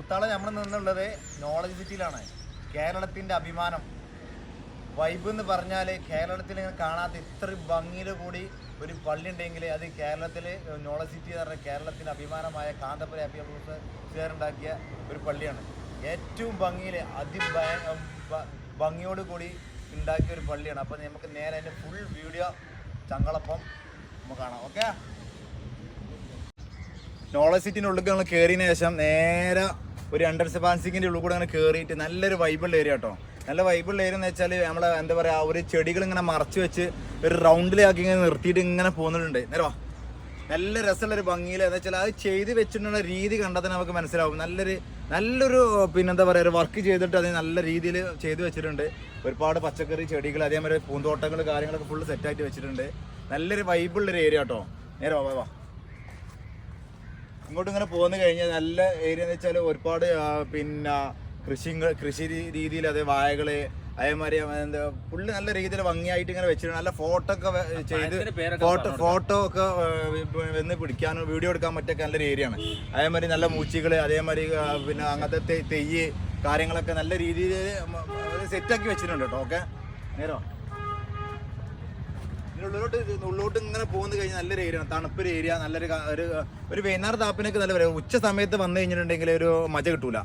മുത്താളെ നമ്മൾ നിന്നുള്ളത് നോളജ് സിറ്റിയിലാണ് കേരളത്തിന്റെ അഭിമാനം. വൈബ് എന്ന് പറഞ്ഞാൽ കേരളത്തിൽ കാണാത്ത ഇത്ര ഭംഗിയിൽ കൂടി ഒരു പള്ളി ഉണ്ടെങ്കിൽ അത് കേരളത്തിൽ നോളജ് സിറ്റി എന്ന് പറഞ്ഞാൽ കേരളത്തിന്റെ അഭിമാനമായ കാന്തപുര അഭിയാഭൂസ് ചേറുണ്ടാക്കിയ ഒരു പള്ളിയാണ്. ഏറ്റവും ഭംഗിയിൽ അതിഭയ ഭംഗിയോട് കൂടി ഉണ്ടാക്കിയ ഒരു പള്ളിയാണ്. അപ്പോൾ നമുക്ക് നേരെ അതിന്റെ ഫുൾ വീഡിയോ ചങ്ങളപ്പം നമുക്ക് കാണാം. ഓക്കെ നോളജ് സിറ്റിന്റെ ഉള്ളിൽ ഞങ്ങൾ കയറിയതിന് ശേഷം നേരെ ഒരു അണ്ടർ സെബാൻസിങ്ങിന്റെ ഉള്ളിൽ കൂടെ അങ്ങനെ കയറിയിട്ട് നല്ലൊരു വൈബുള്ള ഏരിയ കേട്ടോ നല്ല വൈബുള്ള ഏരിയ എന്ന് വെച്ചാൽ നമ്മൾ എന്താ പറയുക ഒരു ചെടികൾ ഇങ്ങനെ മറച്ച് വെച്ച് ഒരു റൗണ്ടിലാക്കി ഇങ്ങനെ നിർത്തിയിട്ട് ഇങ്ങനെ പോകുന്നുണ്ട്. നേരെ നല്ല രസമുള്ള ഒരു ഭംഗിയിൽ എന്ന് വെച്ചാൽ അത് ചെയ്ത് വെച്ചിട്ടുള്ള രീതി കണ്ടാൽ തന്നെ നമുക്ക് മനസ്സിലാവും. നല്ലൊരു നല്ലൊരു പിന്നെ എന്താ പറയുക ഒരു വർക്ക് ചെയ്തിട്ട് അത് നല്ല രീതിയിൽ ചെയ്ത് വെച്ചിട്ടുണ്ട്. ഒരുപാട് പച്ചക്കറി ചെടികൾ അതേമാതിരി പൂന്തോട്ടങ്ങൾ കാര്യങ്ങളൊക്കെ ഫുള്ള് സെറ്റായിട്ട് വെച്ചിട്ടുണ്ട്. നല്ലൊരു വൈബുള്ളൊരു ഏരിയ കേട്ടോ നേരെ വാ, വാ. ഇങ്ങോട്ട് ഇങ്ങനെ പോന്നു കഴിഞ്ഞാൽ നല്ല ഏരിയ എന്ന് വെച്ചാൽ ഒരുപാട് പിന്നെ കൃഷി കൃഷി രീതിയിൽ അതേ വാഴകൾ അതേമാതിരി എന്താ പുള്ളി നല്ല രീതിയിൽ ഭംഗിയായിട്ട് ഇങ്ങനെ വെച്ചിട്ടുണ്ട്. നല്ല ഫോട്ടോ ഒക്കെ ചെയ്ത് ഫോട്ടോ ഫോട്ടോ ഒക്കെ വന്ന് പിടിക്കാനും വീഡിയോ എടുക്കാൻ പറ്റൊക്കെ നല്ലൊരു ഏരിയ ആണ്. അതേമാതിരി നല്ല മൂച്ചികൾ അതേമാതിരി പിന്നെ അങ്ങനത്തെ തെയ്യ് കാര്യങ്ങളൊക്കെ നല്ല രീതിയിൽ സെറ്റാക്കി വെച്ചിട്ടുണ്ട് കേട്ടോ. ഓക്കെ നേരോ? ഉള്ളിലോട്ട് ഇത് ഇങ്ങനെ പോകുന്ന കഴിഞ്ഞാൽ നല്ലൊരു ഏരിയ തണുപ്പൊരു ഏരിയ നല്ലൊരു ഒരു ഒരു വൈകുന്നേരം താപ്പിനൊക്കെ നല്ല വരും. ഉച്ച സമയത്ത് വന്നു കഴിഞ്ഞിട്ടുണ്ടെങ്കിൽ ഒരു മജ കിട്ടൂല.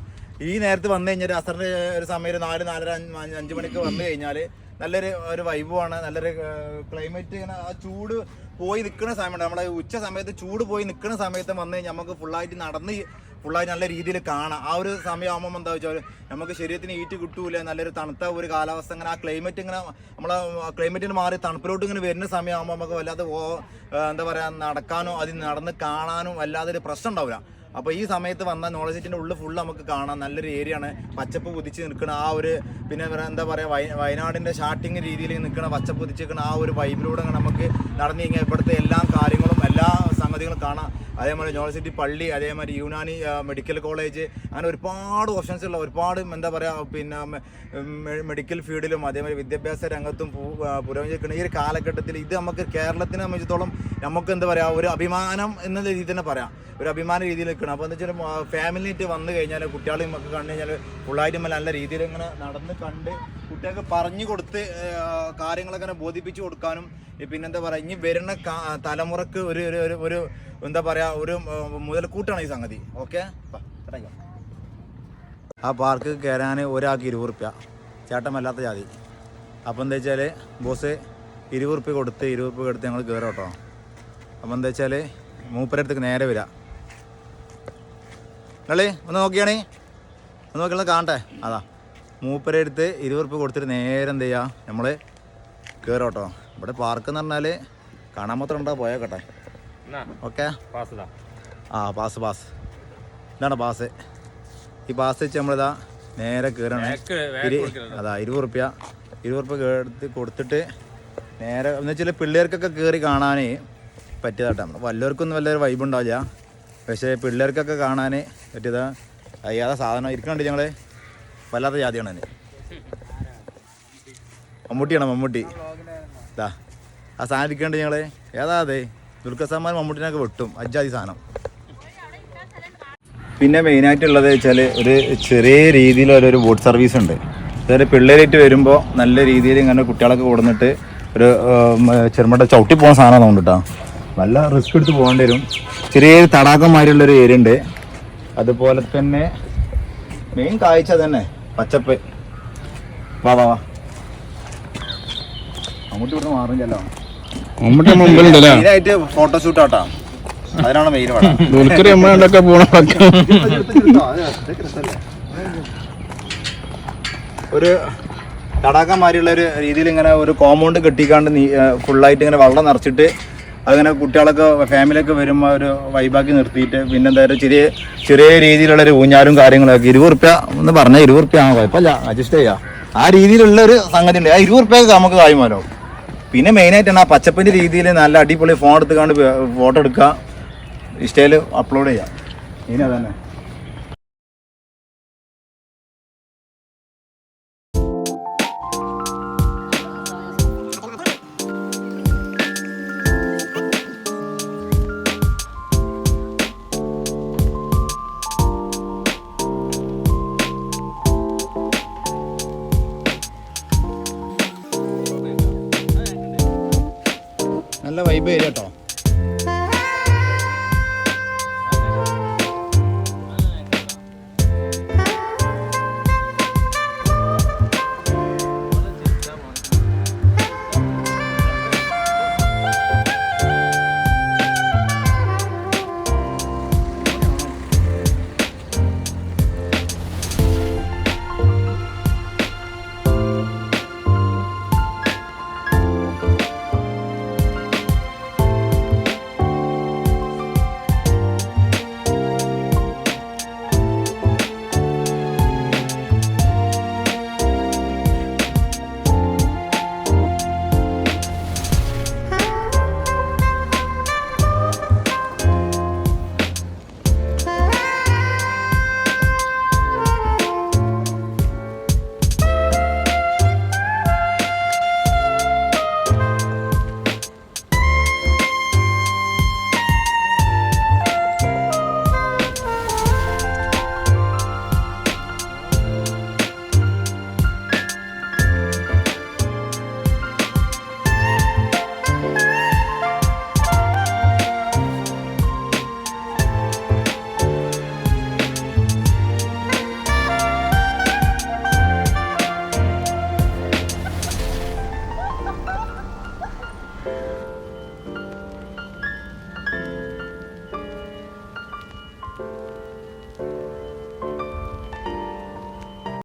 ഈ നേരത്ത് വന്നു കഴിഞ്ഞാൽ അസറിന്റെ ഒരു സമയം ഒരു നാല് നാലര അഞ്ച് മണിക്ക് വന്നു കഴിഞ്ഞാൽ നല്ലൊരു ഒരു വൈബുമാണ് നല്ലൊരു ക്ലൈമറ്റ് ഇങ്ങനെ ആ ചൂട് പോയി നിൽക്കുന്ന സമയമുണ്ട്. നമ്മളെ ഉച്ച സമയത്ത് ചൂട് പോയി നിൽക്കുന്ന സമയത്ത് വന്നു കഴിഞ്ഞാൽ നമുക്ക് ഫുള്ളായിട്ട് നടന്ന് ഫുള്ളായിട്ട് നല്ല രീതിയിൽ കാണാം. ആ ഒരു സമയമാകുമ്പോൾ എന്താ വെച്ചാൽ നമുക്ക് ശരീരത്തിന് ഈറ്റ് കിട്ടൂല നല്ലൊരു തണുത്ത ഒരു കാലാവസ്ഥ ഇങ്ങനെ ആ ക്ലൈമറ്റ് ഇങ്ങനെ നമ്മളെ ക്ലൈമറ്റിന് മാറി തണുപ്പിലോട്ട് ഇങ്ങനെ വരുന്ന സമയമാകുമ്പോൾ നമുക്ക് വല്ലാതെ എന്താ പറയുക നടക്കാനോ അതിൽ നടന്ന് കാണാനോ വല്ലാതെ ഒരു പ്രശ്നം ഉണ്ടാവില്ല അപ്പോൾ ഈ സമയത്ത് വന്ന നോളജ് സിറ്റിന്റെ ഉള്ളിൽ ഫുള്ള് നമുക്ക് കാണാം. നല്ലൊരു ഏരിയ ആണ്. പച്ചപ്പ് കുതിച്ച് നിൽക്കുന്ന ആ ഒരു പിന്നെ എന്താ പറയുക വയ വയനാടിന്റെ സ്റ്റാർട്ടിങ് രീതിയിൽ നിൽക്കുന്ന പച്ചപ്പ് കുതിച്ച് നിൽക്കുന്ന ആ ഒരു വൈബിലൂടെ നമുക്ക് നടന്നു കഴിഞ്ഞാൽ ഇവിടുത്തെ എല്ലാ കാര്യങ്ങളും എല്ലാ സംഗതികളും കാണാം. അതേമാതിരി യൂണിവേഴ്സിറ്റി സിറ്റി പള്ളി അതേമാതിരി യുനാനി മെഡിക്കൽ കോളേജ് അങ്ങനെ ഒരുപാട് ഓപ്ഷൻസ് ഉള്ള ഒരുപാട് എന്താ പറയുക പിന്നെ മെഡിക്കൽ ഫീൽഡിലും അതേമാതിരി വിദ്യാഭ്യാസ രംഗത്തും പുരോഗമിച്ചിരിക്കുന്ന ഈ ഒരു കാലഘട്ടത്തിൽ ഇത് നമുക്ക് കേരളത്തിനെ സംബന്ധിച്ചിടത്തോളം നമുക്ക് എന്താ പറയുക ഒരു അഭിമാനം എന്ന രീതിയിൽ തന്നെ പറയാം. ഒരു അഭിമാന രീതിയിൽ നിൽക്കണം. അപ്പോൾ എന്താ വെച്ചാൽ ഫാമിലിയായിട്ട് വന്നു കഴിഞ്ഞാൽ കുട്ടികളെയും ഒക്കെ കണ്ടു കഴിഞ്ഞാൽ ഫുള്ളായിട്ടും നല്ല രീതിയിൽ ഇങ്ങനെ നടന്ന് കണ്ട് കുട്ടികൾക്ക് പറഞ്ഞു കൊടുത്ത് കാര്യങ്ങളൊക്കെ ബോധിപ്പിച്ചു കൊടുക്കാനും പിന്നെന്താ പറയുക ഇനി വരുന്ന തലമുറയ്ക്ക് ഒരു- ഒരു ഒരു എന്താ പറയുക ഒരു മുതൽക്കൂട്ടാണ് ഈ സംഗതി. ഓക്കെ? ആ പാർക്ക് കയറാൻ ഒരാൾക്ക് ഇരുപത് റുപ്യ. ചേട്ടമല്ലാത്ത ജാതി. അപ്പോൾ എന്താ വെച്ചാൽ ബോസ് ഇരുപത് റുപ്യ കൊടുത്ത് ഇരുപത് റുപ്യ കൊടുത്ത് ഞങ്ങൾ കയറാം കേട്ടോ. അപ്പോൾ എന്താ വെച്ചാൽ മൂപ്പരടുത്തേക്ക് നേരെ വരാം. നിങ്ങളേ ഒന്ന് നോക്കിയാണേ? ഒന്ന് നോക്കിയാൽ കാണട്ടെ. അതാ. മൂപ്പരടുത്ത് ഇരുപത് റുപ്യ കൊടുത്തിട്ട് നേരെ എന്ത് ചെയ്യുക നമ്മൾ കയറോട്ടോ കേട്ടോ. ഇവിടെ പാർക്ക് എന്ന് പറഞ്ഞാൽ കാണാൻ മാത്രം ഉണ്ടാ പോയേക്കട്ടെ ഓക്കെ. ആ പാസ് പാസ് ഇതാണ് പാസ് ഈ പാസ് വെച്ച് നമ്മളിതാ നേരെ കയറണം അതാ ഇരുപത് റുപ്യ. ഇരുപത് റുപ്യ എടുത്ത് കൊടുത്തിട്ട് നേരെ എന്ന് വെച്ചാൽ പിള്ളേർക്കൊക്കെ കയറി കാണാൻ പറ്റിയതാട്ടോ. നമ്മൾ വല്ലവർക്കൊന്നും വല്ലൊരു വൈബ് ഉണ്ടാവില്ല. പക്ഷേ പിള്ളേർക്കൊക്കെ കാണാൻ പറ്റിയതാ. അയ്യാതെ സാധനം ഇരിക്കണുണ്ട് ഞങ്ങൾ വല്ലാത്ത ജാതിയാണ് അതിന് മമ്മൂട്ടിയാണ് മമ്മൂട്ടി? ഇതാ. ആ സാധനം ഇരിക്കണ്ട് ഞങ്ങൾ ഏതാ അതെ? ദുൽഖർ സൽമാൻ മമ്മൂട്ടിനൊക്കെ വെട്ടും. അജാതി സാധനം. പിന്നെ മെയിനായിട്ടുള്ളത് വെച്ചാൽ ഒരു ചെറിയ രീതിയിലുള്ള ഒരു ബോട്ട് സർവീസ് ഉണ്ട്. അതായത് പിള്ളേരായിട്ട് വരുമ്പോൾ നല്ല രീതിയിൽ ഇങ്ങനെ കുട്ടികളൊക്കെ കൊടുന്നിട്ട് ഒരു ചെറുമട്ട ചവിട്ടി പോകുന്ന സാധനം തോന്നുന്നു നല്ല റിസ്ക് എടുത്ത് പോകേണ്ടി വരും. ചെറിയ തടാകമാതിരിയുള്ള ഒരു ഏരിയ ഉണ്ട്. അതുപോലെ തന്നെ മെയിൻ കാഴ്ച തന്നെ പച്ചപ്പ്. വാ വാ വാ. അങ്ങോട്ട് ഇവിടുന്ന് മാറില്ലല്ലോ മെയിനായിട്ട് ഫോട്ടോഷൂട്ട് ആട്ടാ. അതിനാണ് മെയിൻ ദുൽഖർ എമ്മണ്ടൊക്കെ പോണ ഒരു തടാകമാരിയുള്ള ഒരു രീതിയിൽ ഇങ്ങനെ ഒരു കോമ്പൗണ്ട് കെട്ടിക്കാണ്ട് ഫുള്ളായിട്ട് ഇങ്ങനെ വെള്ളം നിറച്ചിട്ട് അങ്ങനെ കുട്ടികളൊക്കെ ഫാമിലിയൊക്കെ വരുമ്പോൾ ഒരു വൈബാക്കി നിർത്തിയിട്ട് പിന്നെ എന്താ പറയുക ചെറിയ ചെറിയ രീതിയിലുള്ള ഒരു ഊഞ്ഞാലും കാര്യങ്ങളൊക്കെ. ഇരുപത് റുപ്യ എന്ന് പറഞ്ഞാൽ ഇരുപത് റുപ്യ ആ കുഴപ്പമില്ല. അഡ്ജസ്റ്റ് ചെയ്യാം. ആ രീതിയിലുള്ള ഒരു സംഗതി ഉണ്ട് ആ ഇരുപത് റുപ്യൊക്കെ നമുക്ക് കായ്മാരോ പിന്നെ മെയിനായിട്ടാണ് ആ പച്ചപ്പിന്റെ രീതിയിൽ നല്ല അടിപൊളി ഫോൺ എടുത്തുകൊണ്ട് ഫോട്ടോ എടുക്കുക. ഇൻസ്റ്റയിൽ അപ്ലോഡ് ചെയ്യാം. ഇനി അതന്നെ. നല്ല വൈബ് വരും കേട്ടോ.